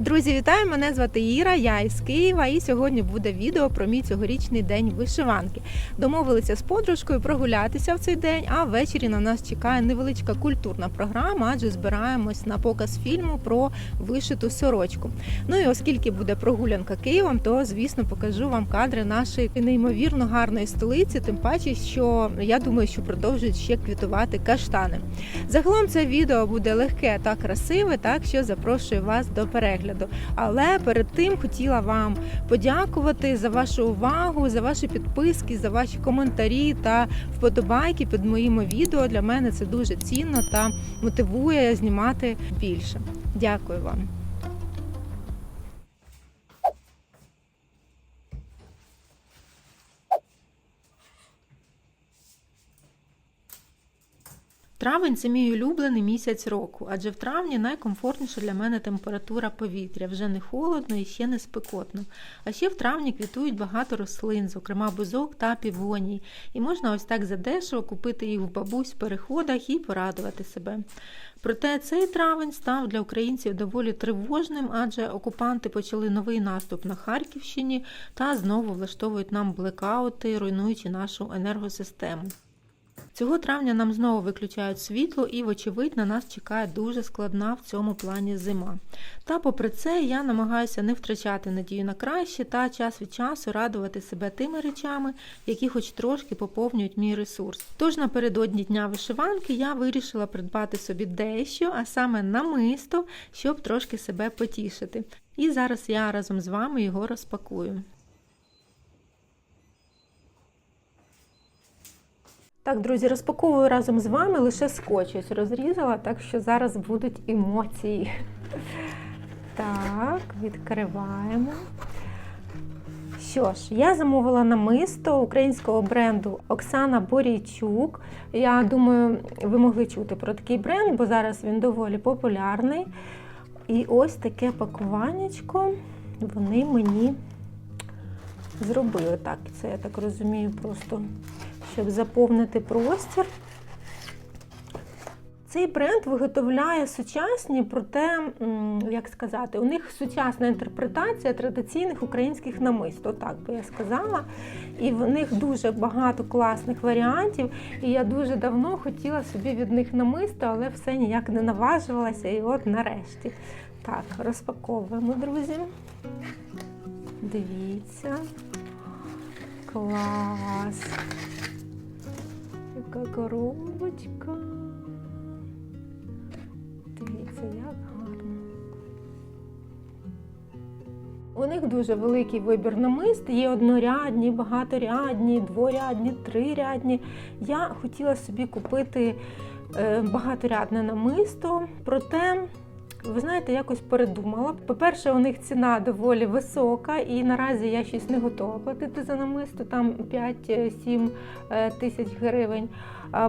Друзі, вітаю! Мене звати Іра, я із Києва, і сьогодні буде відео про мій цьогорічний день вишиванки. Домовилися з подружкою прогулятися в цей день, а ввечері на нас чекає невеличка культурна програма, адже збираємось на показ фільму про вишиту сорочку. Ну і оскільки буде прогулянка Києвом, то звісно покажу вам кадри нашої неймовірно гарної столиці. Тим паче, що я думаю, що продовжують ще квітувати каштани. Загалом це відео буде легке та красиве, так що запрошую вас до перегляду. Але перед тим хотіла вам подякувати за вашу увагу, за ваші підписки, за ваші коментарі та вподобайки під моїми відео. Для мене це дуже цінно та мотивує знімати більше. Дякую вам. Травень це мій улюблений місяць року, адже в травні найкомфортніша для мене температура повітря. Вже не холодно і ще не спекотно. А ще в травні квітують багато рослин, зокрема бузок та півоній. І можна ось так задешево купити їх в бабусь в переходах і порадувати себе. Проте цей травень став для українців доволі тривожним, адже окупанти почали новий наступ на Харківщині та знову влаштовують нам блекаути, руйнуючи нашу енергосистему. Цього травня нам знову виключають світло, і, вочевидь, на нас чекає дуже складна в цьому плані зима. Та, попри це, я намагаюся не втрачати надію на краще та час від часу радувати себе тими речами, які хоч трошки поповнюють мій ресурс. Тож напередодні дня вишиванки я вирішила придбати собі дещо, а саме намисто, щоб трошки себе потішити. І зараз я разом з вами його розпакую. Так, друзі, розпаковую разом з вами лише скотч розрізала, так що зараз будуть емоції. Так, відкриваємо. Що ж, я замовила намисто українського бренду Оксана Борійчук. Я думаю, ви могли чути про такий бренд, бо зараз він доволі популярний. І ось таке пакуваннячко вони мені зробили. Так, це я так розумію, просто щоб заповнити простір. Цей бренд виготовляє сучасні, проте, як сказати, у них сучасна інтерпретація традиційних українських намист, отак би я сказала. І в них дуже багато класних варіантів. І я дуже давно хотіла собі від них намисто, але все ніяк не наважувалася. І от нарешті. Так, розпаковуємо, друзі. Дивіться. Клас. Яка коробочка. Дивіться, як гарно. У них дуже великий вибір намист. Є однорядні, багаторядні, дворядні, трирядні. Я хотіла собі купити е, багаторядне намисто, проте. Ви знаєте, якось передумала. По-перше, у них ціна доволі висока, і наразі я щось не готова платити за намисто, там 5-7 тисяч гривень.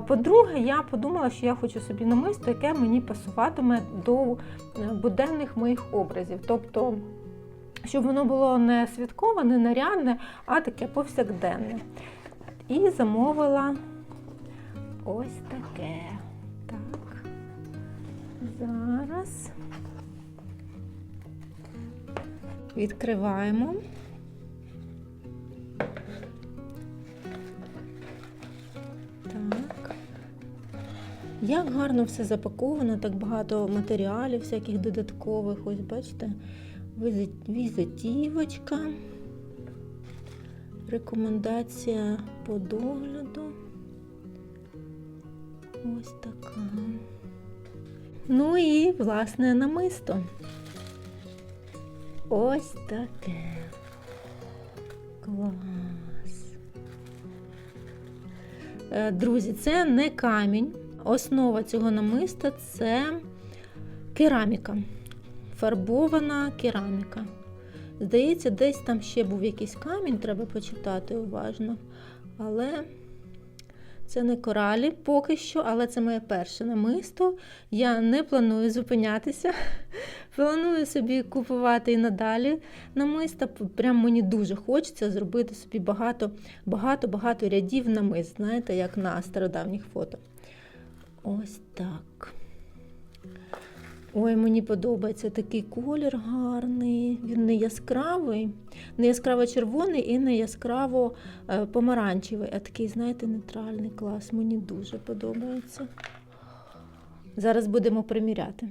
По-друге, я подумала, що я хочу собі намисто, яке мені пасуватиме до буденних моїх образів. Тобто, щоб воно було не святкове, не нарядне, а таке повсякденне. І замовила ось таке. Так. Зараз відкриваємо. Так. Як гарно все запаковано, так багато матеріалів, всяких додаткових. Ось бачите, візитівочка, рекомендація по догляду. Ось така. Ну і власне намисто. Ось таке. Клас. Е, Друзі, це не камінь. Основа цього намиста це кераміка. Фарбована кераміка. Здається, десь там ще був якийсь камінь, треба почитати уважно. Але це не коралі поки що, але це моє перше намисто. Я не планую зупинятися. Планую собі купувати і надалі намиста. Прям мені дуже хочеться зробити собі багато-багато-багато рядів намист, знаєте, як на стародавніх фото. Ось так. Ой, мені подобається такий колір гарний. Він не яскравий, не яскраво червоний і не яскраво е, помаранчевий, а такий, знаєте, нейтральний клас. Мені дуже подобається. Зараз будемо приміряти.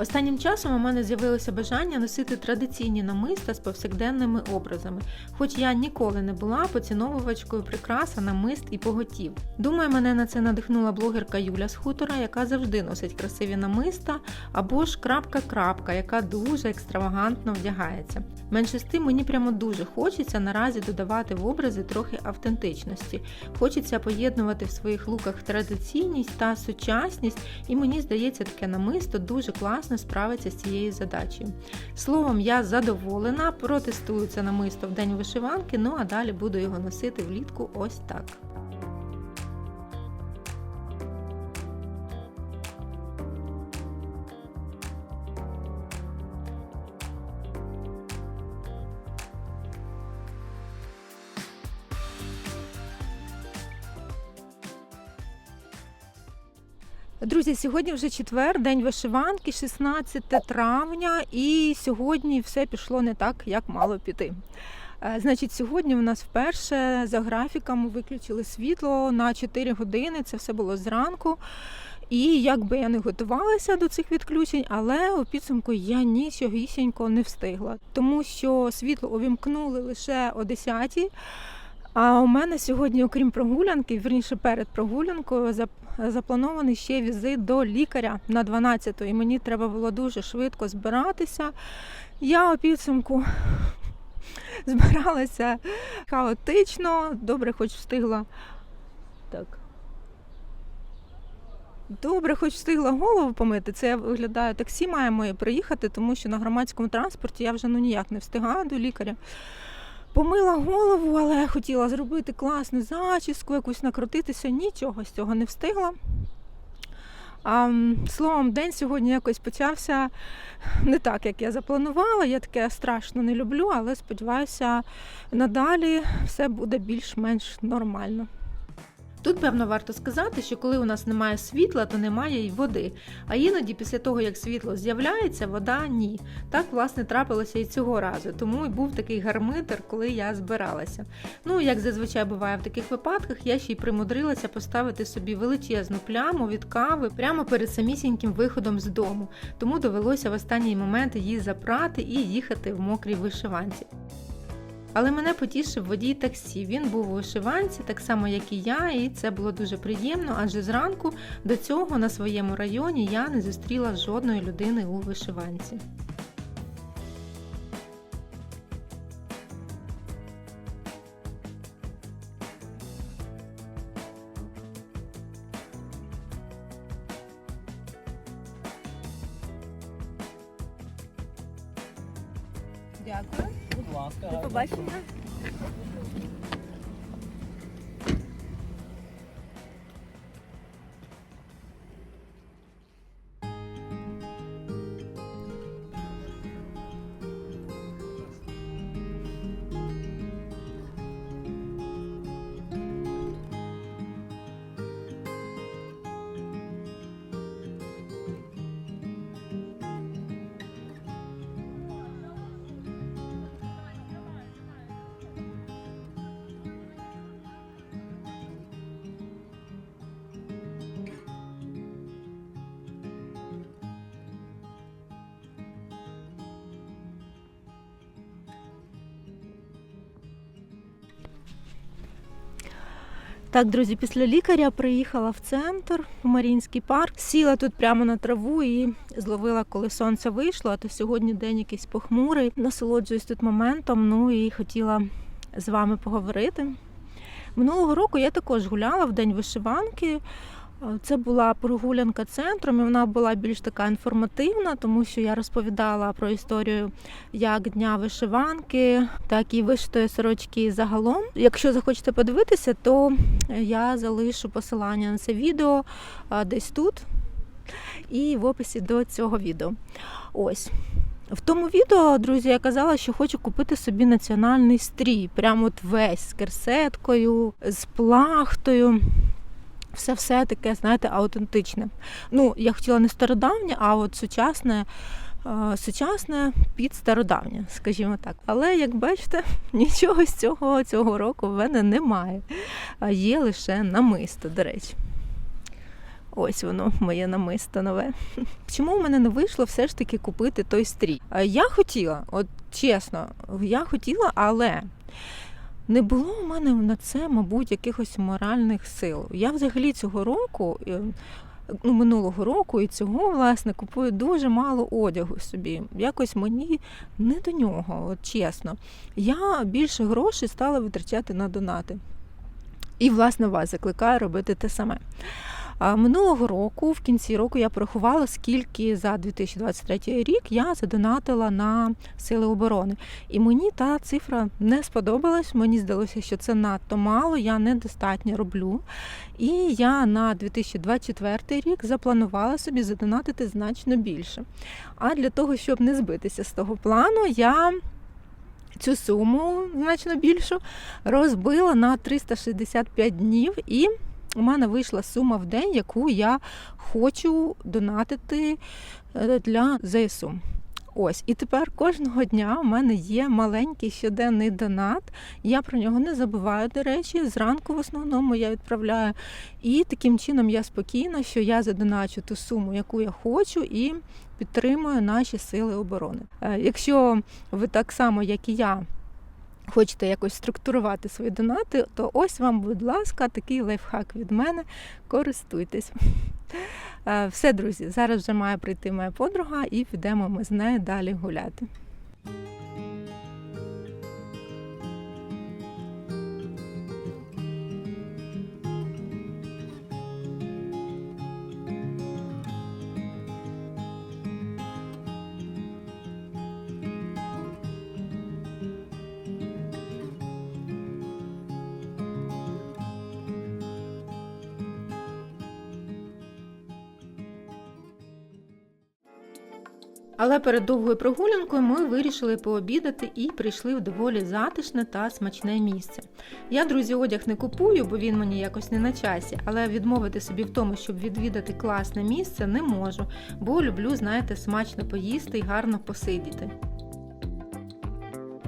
Останнім часом у мене з'явилося бажання носити традиційні намиста з повсякденними образами, хоч я ніколи не була поціновувачкою прикраса, намист і поготів. Думаю, мене на це надихнула блогерка Юля з хутора, яка завжди носить красиві намиста, або ж крапка-крапка, яка дуже екстравагантно вдягається. Менше з тим мені прямо дуже хочеться наразі додавати в образи трохи автентичності. Хочеться поєднувати в своїх луках традиційність та сучасність, і мені здається, таке намисто дуже класно справиться з цією задачею. Словом, я задоволена, протестую це намисто в день вишиванки, ну а далі буду його носити влітку ось так. Друзі, сьогодні вже четвер, день вишиванки, 16 травня, і сьогодні все пішло не так, як мало піти. Е, Значить, сьогодні у нас вперше за графіком виключили світло на 4 години. Це все було зранку. І як би я не готувалася до цих відключень, але у підсумку я нічогісінько не встигла, тому що світло увімкнули лише о 10 а у мене сьогодні, окрім прогулянки, вірніше перед прогулянкою, запланований ще візит до лікаря на 12-ту. і мені треба було дуже швидко збиратися. Я у підсумку збиралася хаотично, добре, хоч встигла. Так. Добре, хоч встигла голову помити. Це я виглядаю таксі має моє приїхати, тому що на громадському транспорті я вже ну ніяк не встигаю до лікаря. Помила голову, але хотіла зробити класну зачіску, якусь накрутитися, нічого з цього не встигла. А, словом, день сьогодні якось почався не так, як я запланувала. Я таке страшно не люблю, але сподіваюся, надалі все буде більш-менш нормально. Тут, певно, варто сказати, що коли у нас немає світла, то немає й води. А іноді, після того, як світло з'являється, вода ні. Так, власне, трапилося і цього разу. Тому і був такий гармидер, коли я збиралася. Ну, як зазвичай буває в таких випадках, я ще й примудрилася поставити собі величезну пляму від кави прямо перед самісіньким виходом з дому. Тому довелося в останній момент її запрати і їхати в мокрій вишиванці. Але мене потішив водій таксі. Він був у вишиванці, так само як і я, і це було дуже приємно, адже зранку до цього на своєму районі я не зустріла жодної людини у вишиванці. Так, друзі, після лікаря приїхала в центр, в Марінський парк, сіла тут прямо на траву і зловила, коли сонце вийшло, а то сьогодні день якийсь похмурий. Насолоджуюсь тут моментом, ну і хотіла з вами поговорити. Минулого року я також гуляла в день вишиванки. Це була прогулянка центром, і вона була більш така інформативна, тому що я розповідала про історію як дня вишиванки, так і вишитої сорочки загалом. Якщо захочете подивитися, то я залишу посилання на це відео десь тут і в описі до цього відео. Ось. В тому відео, друзі, я казала, що хочу купити собі національний стрій. Прямо от весь з керсеткою, з плахтою. Все все таке, знаєте, аутентичне. Ну, я хотіла не стародавнє, а от сучасне, е, сучасне під стародавнє, скажімо так. Але як бачите, нічого з цього цього року в мене немає. А є лише намисто, до речі. Ось воно, моє намисто нове. Чому в мене не вийшло все ж таки купити той стрій? Е, Я хотіла, от чесно, я хотіла, але не було у мене на це, мабуть, якихось моральних сил. Я взагалі цього року, е, ну, минулого року і цього, власне, купую дуже мало одягу собі. Якось мені не до нього, от чесно. Я більше грошей стала витрачати на донати. І, власне, вас закликаю робити те саме. Минулого року, в кінці року, я порахувала, скільки за 2023 рік я задонатила на сили оборони. І мені та цифра не сподобалась. Мені здалося, що це надто мало, я недостатньо роблю. І я на 2024 рік запланувала собі задонатити значно більше. А для того, щоб не збитися з того плану, я. Цю суму значно більшу розбила на 365 днів і у мене вийшла сума в день, яку я хочу донатити е, для ЗСУ. Ось, і тепер кожного дня у мене є маленький щоденний донат. Я про нього не забуваю, до речі, зранку в основному я відправляю. І таким чином я спокійна, що я задоначу ту суму, яку я хочу, і підтримую наші сили оборони. Е, Якщо ви так само, як і я, хочете якось структурувати свої донати, то ось вам, будь ласка, такий лайфхак від мене. Користуйтесь. Е, Все, друзі, зараз вже має прийти моя подруга, і підемо ми з нею далі гуляти. Але перед довгою прогулянкою ми вирішили пообідати і прийшли в доволі затишне та смачне місце. Я, друзі, одяг не купую, бо він мені якось не на часі, але відмовити собі в тому, щоб відвідати класне місце, не можу, бо люблю, знаєте, смачно поїсти і гарно посидіти.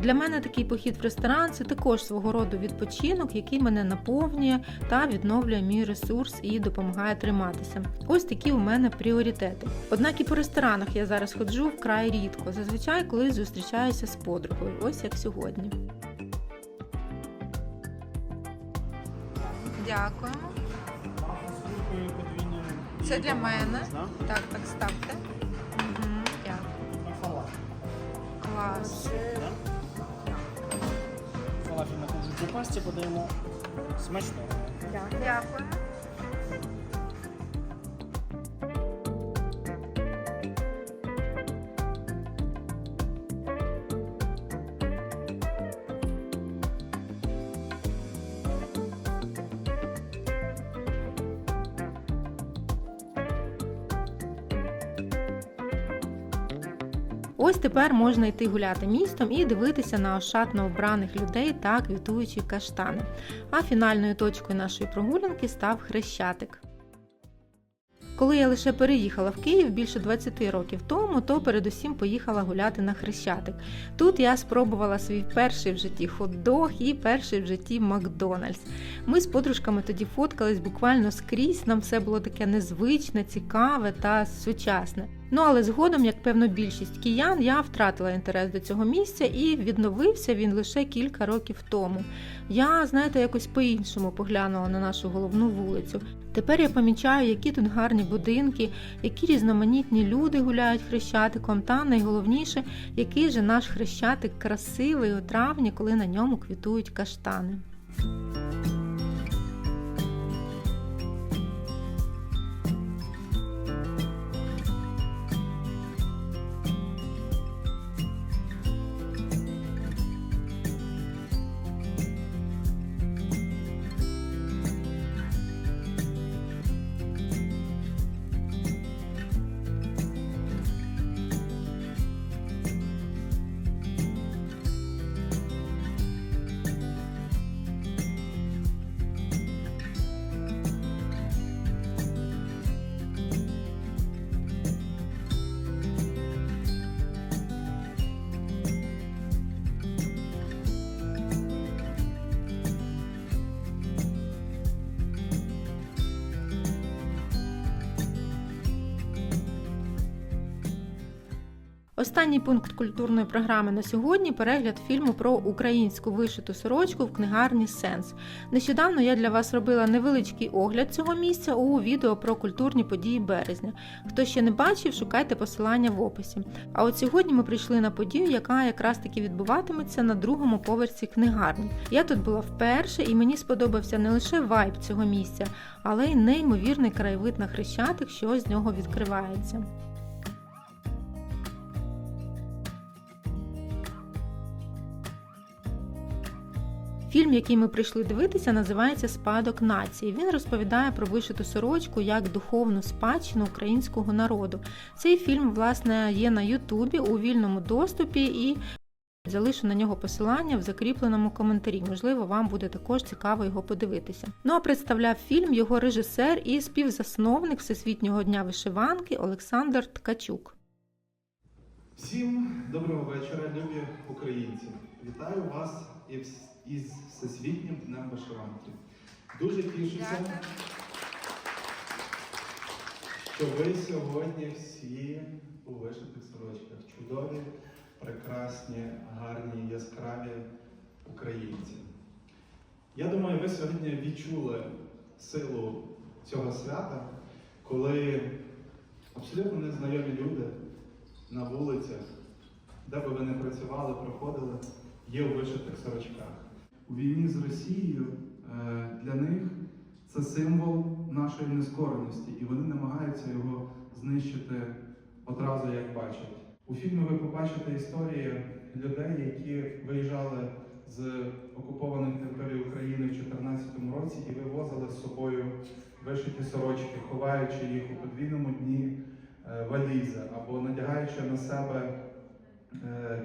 Для мене такий похід в ресторан це також свого роду відпочинок, який мене наповнює та відновлює мій ресурс і допомагає триматися. Ось такі у мене пріоритети. Однак і по ресторанах я зараз ходжу вкрай рідко, зазвичай коли зустрічаюся з подругою, ось як сьогодні. Дякуємо. Це для мене. Так, так ставте. Мгм, Дякую. Клас. Фалафель на пасті подаємо смачно. Дякую. Тепер можна йти гуляти містом і дивитися на ошатно обраних людей та квітуючі каштани. А фінальною точкою нашої прогулянки став хрещатик. Коли я лише переїхала в Київ більше 20 років тому, то передусім поїхала гуляти на Хрещатик. Тут я спробувала свій перший в житті хот-дог і перший в житті Макдональдс. Ми з подружками тоді фоткались буквально скрізь. Нам все було таке незвичне, цікаве та сучасне. Ну але згодом, як певно, більшість киян, я втратила інтерес до цього місця і відновився він лише кілька років тому. Я, знаєте, якось по-іншому поглянула на нашу головну вулицю. Тепер я помічаю, які тут гарні будинки, які різноманітні люди гуляють хрещатиком, та найголовніше, який же наш хрещатик красивий у травні, коли на ньому квітують каштани. Останній пункт культурної програми на сьогодні перегляд фільму про українську вишиту сорочку в книгарні Сенс. Нещодавно я для вас робила невеличкий огляд цього місця у відео про культурні події березня. Хто ще не бачив, шукайте посилання в описі. А от сьогодні ми прийшли на подію, яка якраз таки відбуватиметься на другому поверсі книгарні. Я тут була вперше, і мені сподобався не лише вайб цього місця, але й неймовірний краєвид на хрещатик, що з нього відкривається. Фільм, який ми прийшли дивитися, називається Спадок нації. Він розповідає про вишиту сорочку як духовну спадщину українського народу. Цей фільм, власне, є на Ютубі у вільному доступі і. Залишу на нього посилання в закріпленому коментарі. Можливо, вам буде також цікаво його подивитися. Ну а представляв фільм його режисер і співзасновник Всесвітнього дня вишиванки Олександр Ткачук. Всім доброго вечора, любі українці. Вітаю вас із, Всесвітнім днем вишиванки. Дуже тішуся, що ви сьогодні всі у вишитих сорочках. Чудові, прекрасні, гарні, яскраві українці. Я думаю, ви сьогодні відчули силу цього свята, коли абсолютно незнайомі люди на вулицях, де би ви не працювали, проходили, є у вишитих сорочках. У війні з Росією е, для них це символ нашої нескореності, і вони намагаються його знищити одразу, як бачать. У фільмі ви побачите історії людей, які виїжджали з окупованих територій України в 2014 році і вивозили з собою вишиті сорочки, ховаючи їх у подвійному дні е, валізи або надягаючи на себе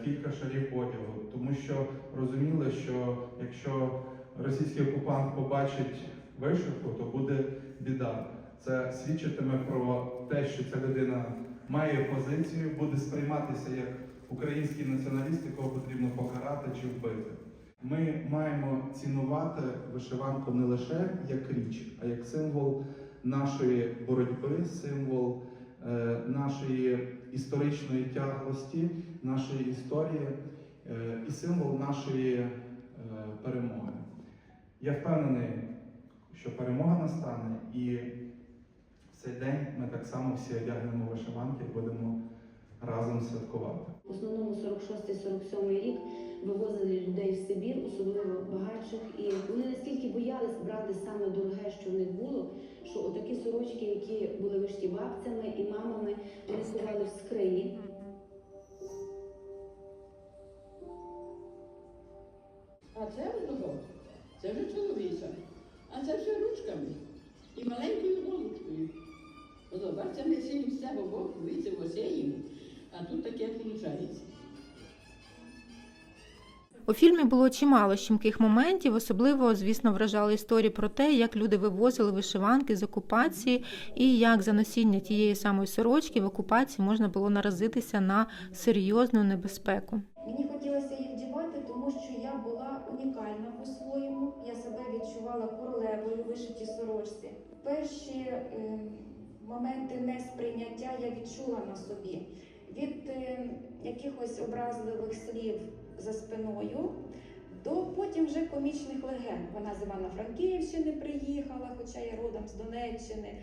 кілька шарів одягу, тому що розуміли, що якщо російський окупант побачить вишивку, то буде біда. Це свідчитиме про те, що ця людина має позицію, буде сприйматися як український націоналіст, якого потрібно покарати чи вбити. Ми маємо цінувати вишиванку не лише як річ, а як символ нашої боротьби, символ е, нашої історичної тяглості, нашої історії е, і символ нашої е, перемоги. Я впевнений, що перемога настане, і в цей день ми так само всі одягнемо вишиванки будемо разом святкувати. В основному 46-47 рік вивозили людей в Сибір, особливо багатших, і вони настільки боялись брати саме дороге, що в них було, що отакі сорочки, які були вишті бабцями і мамами, вони сховали в скрині. А це воно, це вже чоловіча. А це вже ручками і маленькою голубкою. Бачите, ми сіємо все в обох, вийдемо, сіємо, а тут таке виходить. У фільмі було чимало щемких моментів, особливо, звісно, вражали історії про те, як люди вивозили вишиванки з окупації, і як за носіння тієї самої сорочки в окупації можна було наразитися на серйозну небезпеку. Мені хотілося їх вдівати, тому що я була унікальна по-своєму. Я себе відчувала королевою у вишитій сорочці. Перші е, моменти несприйняття я відчула на собі від е, якихось образливих слів за спиною. До потім вже комічних легенд. Вона з Івано-Франківщини приїхала, хоча я родом з Донеччини.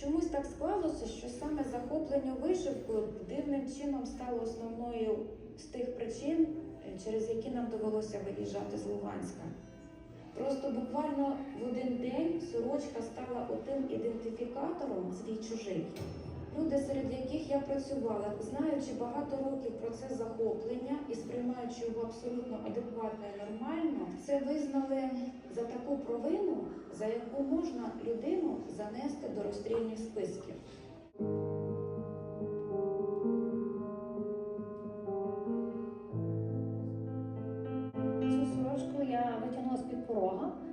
Чомусь так склалося, що саме захоплення вишивкою дивним чином стало основною з тих причин, е, через які нам довелося виїжджати з Луганська. Просто буквально в один день сорочка стала отим ідентифікатором свій чужий. Люди, серед яких я працювала, знаючи багато років про це захоплення і сприймаючи його абсолютно адекватно і нормально, це визнали за таку провину, за яку можна людину занести до розстрільних списків.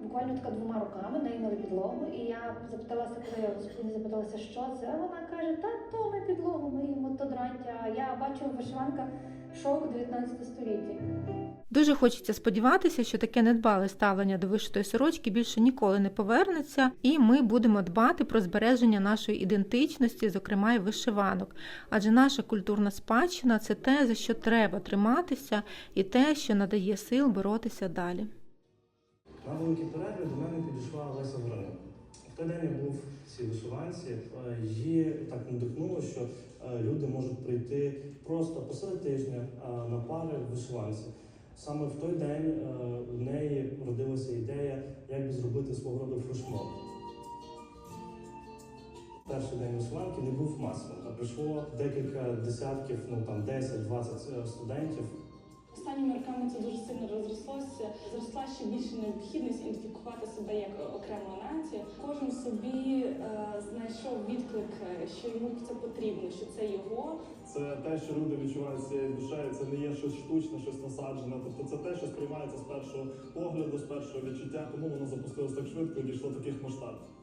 Буквально така двома руками, неї мили підлогу. І я запиталася, коли я господині запиталася, що це. Вона каже, та то ми підлогу миємо, то дрантя. Я бачу вишиванка шовк 19 століття. Дуже хочеться сподіватися, що таке недбале ставлення до вишитої сорочки більше ніколи не повернеться, і ми будемо дбати про збереження нашої ідентичності, зокрема і вишиванок. Адже наша культурна спадщина це те, за що треба триматися, і те, що надає сил боротися далі. На великий перегляд до мене підійшла Леся Вороненко. В той день я був в цій вишиванці. е, Її так надихнуло, що е, люди можуть прийти просто посеред тижня е, на пари в вишиванці. Саме в той день в неї родилася ідея, як би зробити свого роду флешмоб. Перший день вишиванки не був масовим, прийшло декілька десятків, ну там 10-20 студентів. Останніми роками це дуже сильно розрослося. Зросла ще більше необхідність ідентифікувати себе як окрему націю. Кожен собі е, знайшов відклик, е, що йому це потрібно, що це його. Це те, що люди відчувають цією душею, це не є щось штучне, щось насаджене. Тобто це те, що сприймається з першого погляду, з першого відчуття, тому воно запустилось так швидко і дійшло таких масштабів.